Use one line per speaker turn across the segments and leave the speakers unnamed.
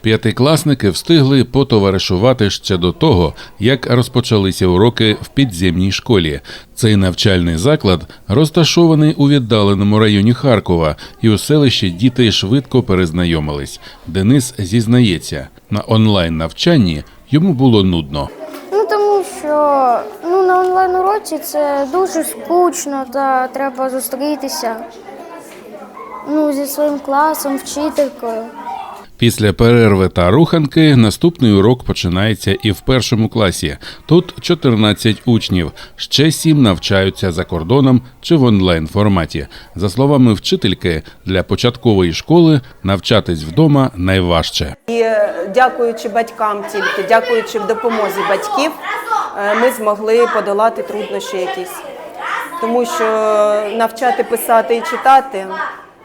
П'ятикласники встигли потоваришувати ще до того, як розпочалися уроки в підземній школі. Цей навчальний заклад розташований у віддаленому районі Харкова, і у селищі діти швидко перезнайомились. Денис зізнається, на онлайн навчанні йому було нудно.
Ну тому що ну, на онлайн уроці це дуже скучно та треба зустрітися ну, зі своїм класом, вчителькою.
Після перерви та руханки наступний урок починається і в першому класі. Тут 14 учнів, ще 7 навчаються за кордоном чи в онлайн форматі. За словами вчительки, для початкової школи навчатись вдома найважче.
І е, дякуючи батькам тільки, дякуючи допомозі батьків, е, ми змогли подолати труднощі якісь. Тому що навчати писати і читати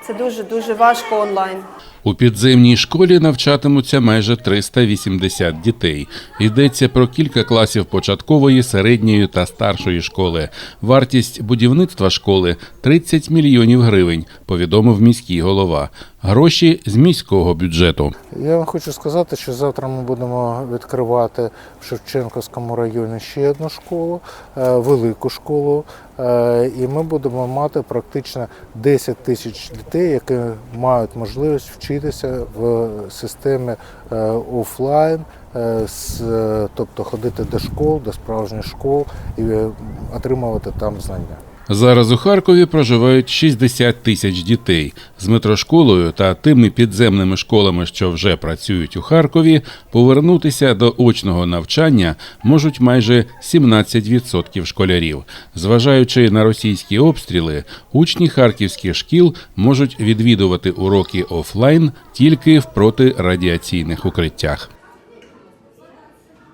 це дуже дуже важко онлайн.
У підземній школі навчатимуться майже 380 дітей. Йдеться про кілька класів початкової, середньої та старшої школи. Вартість будівництва школи 30 мільйонів гривень, повідомив міський голова. Гроші з міського бюджету.
Я вам хочу сказати, що завтра ми будемо відкривати в Шевченківському районі ще одну школу, е, велику школу, е, і ми будемо мати практично 10 тисяч дітей, які мають можливість вчитися в системі е, офлайн, е, тобто ходити до школ, до справжніх школ і е, отримувати там знання.
Зараз у Харкові проживають 60 тисяч дітей. З метрошколою та тими підземними школами, що вже працюють у Харкові, повернутися до очного навчання можуть майже 17% школярів. Зважаючи на російські обстріли, учні харківських шкіл можуть відвідувати уроки офлайн тільки в протирадіаційних укриттях.